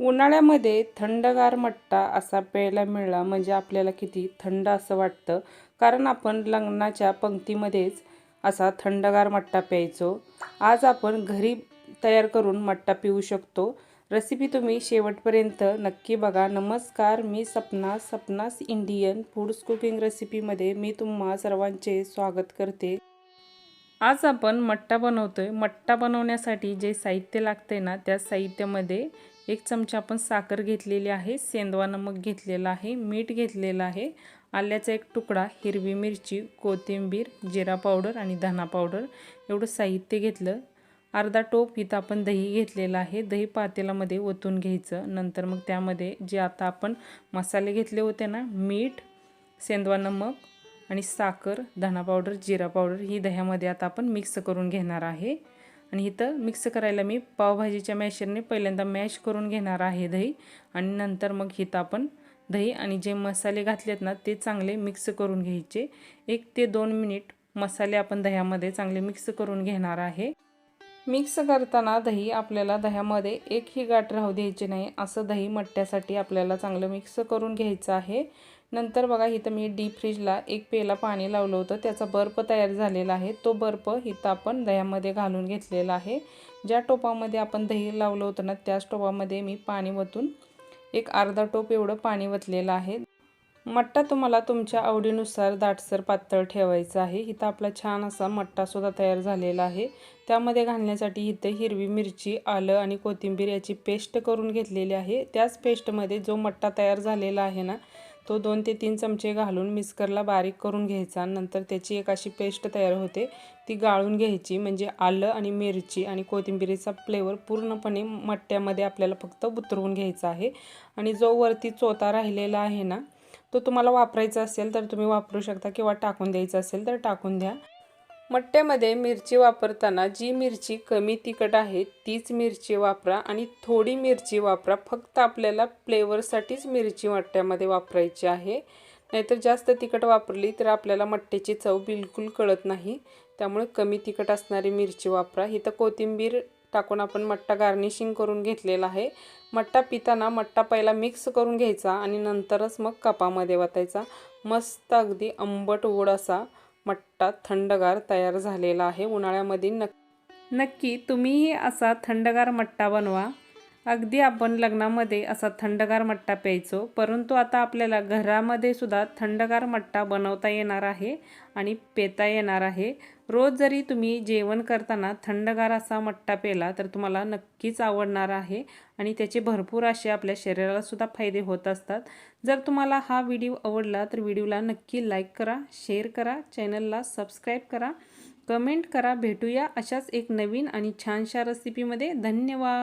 उन्हाळ्यामध्ये थंडगार मट्टा असा प्यायला मिळाला म्हणजे आपल्याला किती थंड असं वाटतं. कारण आपण लग्नाच्या पंक्तीमध्येच असा थंडगार मट्टा प्यायचो. आज आपण घरी तयार करून मट्टा पिऊ शकतो. रेसिपी तुम्ही शेवटपर्यंत नक्की बघा. नमस्कार मी Sapna Sapna's Indian foods cooking रेसिपीमध्ये मी तुम्हा सर्वांचे स्वागत करते. आज आपण मट्टा बनवतो आहे मट्टा बनवण्यासाठी जे साहित्य लागते ना त्या साहित्यामध्ये एक चमचा आपण साखर घेतलेली आहे सेंदवा नमक घेतलेला आहे मीठ घेतलेलं आहे आल्याचा एक तुकडा हिरवी मिरची कोथिंबीर जिरा पावडर आणि धना पावडर एवढं साहित्य घेतलं. अर्धा टोप इथं आपण दही घेतलेलं आहे दही पातेलामध्ये ओतून घ्यायचं. नंतर मग त्यामध्ये जे आता आपण मसाले घेतले होते ना मीठ सेंदवा नमक आणि साखर धना पावडर जिरा पावडर ही दह्यामध्ये आता आपण मिक्स करून घेणार आहे. आणि इथं मिक्स करायला मी पावभाजीच्या मॅशरने पहिल्यांदा मॅश करून घेणार आहे दही. आणि नंतर मग इथं आपण दही आणि जे मसाले घातलेत ना ते चांगले मिक्स करून घ्यायचे. एक ते दोन मिनिट मसाले आपण दह्यामध्ये चांगले मिक्स करून घेणार आहे. मिक्स करताना दही आपल्याला दह्यामध्ये एकही गाठ राहू द्यायची नाही. असं दही मट्ट्यासाठी आपल्याला चांगलं मिक्स करून घ्यायचं आहे. नंतर बघा इथं मी डीप फ्रीजला एक पेला पाणी लावलं होतं. त्याचा बर्फ तयार झालेला आहे. तो बर्फ इथं आपण दह्यामध्ये घालून घेतलेला आहे. ज्या टोपामध्ये आपण दही लावलं होतं ना त्याच टोपामध्ये मी पाणी वतून एक अर्धा टोप एवढं पाणी वतलेलं आहे. मट्टा तुम्हाला तुमच्या आवडीनुसार दाटसर पातळ ठेवायचं आहे. इथं आपला छान असा मट्टासुद्धा तयार झालेला आहे. त्यामध्ये घालण्यासाठी इथं हिरवी मिरची आलं आणि कोथिंबीर याची पेस्ट करून घेतलेली आहे. त्याच पेस्टमध्ये जो मट्टा तयार झालेला आहे ना तो दोन ते तीन चमचे घालून मिक्सरला बारीक करून घ्यायचा. नंतर त्याची एक अशी पेस्ट तयार होते. ती गाळून घ्यायची म्हणजे आलं आणि मिरची आणि कोथिंबिरीचा फ्लेवर पूर्णपणे मट्ट्यामध्ये आपल्याला फक्त उतरवून घ्यायचा आहे. आणि जो वरती चोता राहिलेला आहे ना तो तुम्हाला वापरायचा असेल तर तुम्ही वापरू शकता किंवा टाकून द्यायचा असेल तर टाकून द्या. मट्ट्यामध्ये मिरची वापरताना जी मिरची कमी तिखट आहे तीच मिरची वापरा आणि थोडी मिरची वापरा. फक्त आपल्याला फ्लेवरसाठीच मिरची मट्ट्यामध्ये वापरायची आहे. नाहीतर जास्त तिखट वापरली तर आपल्याला मट्ट्याची चव बिलकुल कळत नाही. त्यामुळे कमी तिखट असणारी मिरची वापरा. ही तर कोथिंबीर टाकून आपण मट्टा गार्निशिंग करून घेतलेला आहे. मट्टा पिताना मट्टा पहिला मिक्स करून घ्यायचा आणि नंतरच मग कपामध्ये वाटायचा मस्त अगदी आंबट ओढ असा मट्टा थंडगार तयार झालेला आहे. उन्हाळ्यामध्ये नक् नक्की तुम्हीही असा थंडगार मट्टा बनवा. अगदी आपण लग्नामध्ये असा थंडगार मट्टा प्यायचो परंतु आता आपल्याला घरामध्ये सुद्धा थंडगार मट्टा बनवता येणार आहे आणि पेता येणार आहे. रोज जरी तुम्ही जेवण करताना थंडगार असा मट्टा पेला तर तुम्हाला नक्कीच आवडणार आहे आणि त्याचे भरपूर असे आपल्या शरीरालासुद्धा फायदे होत असतात. जर तुम्हाला हा व्हिडिओ आवडला तर व्हिडिओला नक्की लाईक करा शेअर करा चॅनलला सबस्क्राईब करा कमेंट करा. भेटूया अशाच एक नवीन आणि छानशा रेसिपीमध्ये धन्यवाद!